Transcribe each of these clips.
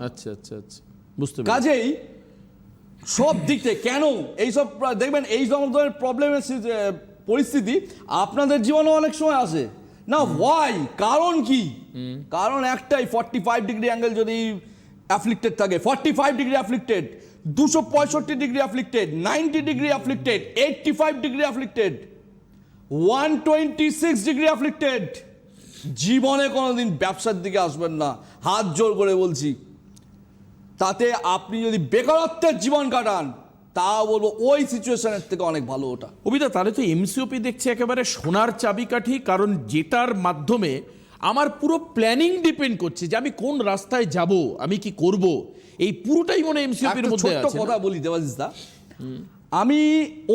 আচ্ছা আচ্ছা আচ্ছা। বুঝতে কাজেই সব দিক থেকে কেন এইসব দেখবেন এই ধরনের প্রবলেমের পরিস্থিতি আপনাদের জীবনে অনেক সময় আসে। না ওয়াই কারণ কি? কারণ একটাই ফর্টি ফাইভ ডিগ্রি অ্যাঙ্গেল যদি অ্যাফ্লিক্টেড থাকে ফর্টি ফাইভ ডিগ্রি অ্যাফ্লিক্টেড দুশো পঁয়ষট্টি degree afflicted ninety degree afflicted eighty five degree afflicted one twenty six degree afflicted জীবনে কোনোদিন ব্যবসার দিকে আসবেন না। হাত জোর করে বলছি তাতে আপনি যদি বেকারত্বের জীবন কাটান তা বলব ওই সিচুয়েশনের থেকে অনেক ভালো ওটা। অবিতা তাহলে তো এমসিওপি দেখছে একেবারে সোনার চাবিকাঠি কারণ যেটার মাধ্যমে আমার পুরো প্ল্যানিং ডিপেন্ড করছে যে আমি কোন রাস্তায় যাব আমি কি করব। এই পুরোটাই মনে এমসিওপির মধ্যে আছে কথা বলি দেবাজিস দা। আমি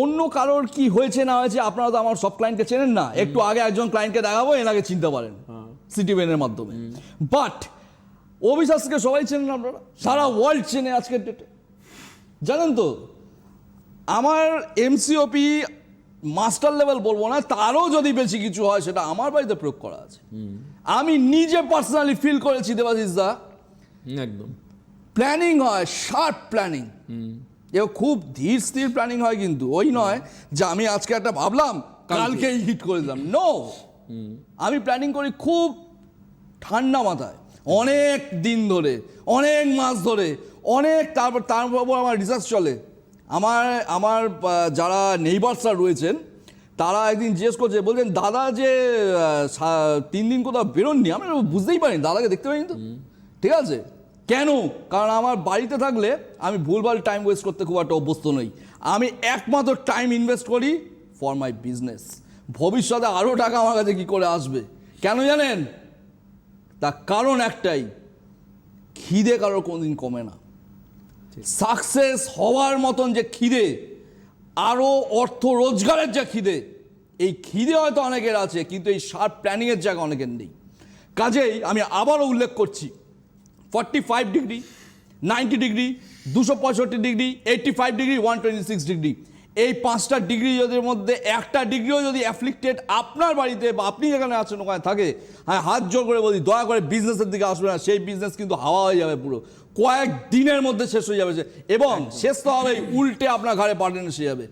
অন্য কারোর কি হয়েছে না হয়েছে আপনারা তো আমার সব ক্লায়েন্টকে চেনেন না। একটু আগে একজন ক্লায়েন্টকে দেখাবো এনাকে চিনতে পারেন। সিটি বেনের মাধ্যমে। বাট অবিশ্বাসকে সবাই চেনেন আপনারা? সারা ওয়ার্ল্ড চেনে আজকের ডেটে জানেন তো আমার এমসিওপি মাস্টার লেভেল বলব না তারও যদি বেশি কিছু হয় সেটা আমার বাড়িতে প্রয়োগ করা আছে। আমি নিজে পার্সোনালি ফিল করেছি দেবাজিস দা। একদম। প্ল্যানিং হয় শার্প প্ল্যানিং এও খুব ধীর স্থির প্ল্যানিং হয় কিন্তু ওই নয় যে আমি আজকে একটা ভাবলাম কালকেই হিট করে দিলাম। নো আমি প্ল্যানিং করি খুব ঠান্ডা মাথায়। অনেক দিন ধরে অনেক মাস ধরে অনেক তারপর তার উপর আমার রিসার্চ চলে। আমার আমার যারা নেইবার্সরা রয়েছেন তারা একদিন জিজ্ঞেস করছে বলছেন দাদা যে তিন দিন কোথাও বেরোননি? আমি বুঝতেই পারিনি দাদাকে দেখতে পাইনি তো। ঠিক আছে? কেন? কারণ আমার বাড়িতে থাকলে আমি ভুলভাল টাইম ওয়েস্ট করতে খুব একটা অভ্যস্ত নই। আমি একমাত্র টাইম ইনভেস্ট করি ফর মাই বিজনেস ভবিষ্যতে আরও টাকা আমার কাছে কী করে আসবে? কেন জানেন? তার কারণ একটাই খিদে কারোর কোনোদিন কমে না। সাকসেস হওয়ার মতন যে খিদে আরও অর্থ রোজগারের যে খিদে এই খিদে হয়তো অনেকের আছে কিন্তু এই শার্প প্ল্যানিংয়ের জায়গা অনেকের নেই। কাজেই আমি আবারও উল্লেখ করছি forty five degree ninety degree দুশো পঁয়ষট্টি degree eighty five degree one twenty six degree এই পাঁচটা ডিগ্রি যদি মধ্যে একটা ডিগ্রিও যদি অ্যাফ্লিক্টেড আপনার বাড়িতে বা আপনি যেখানে আছেন ওখানে থাকে হ্যাঁ হাত জোর করে বলি দয়া করে বিজনেসের দিকে আসবে না সেই বিজনেস কিন্তু হাওয়া হয়ে যাবে পুরো। কয়েক দিনের মধ্যে শেষ হয়ে যাবে এবং শেষ তো হবে উল্টে আপনার ঘরে পার্টেন এসে যাবে।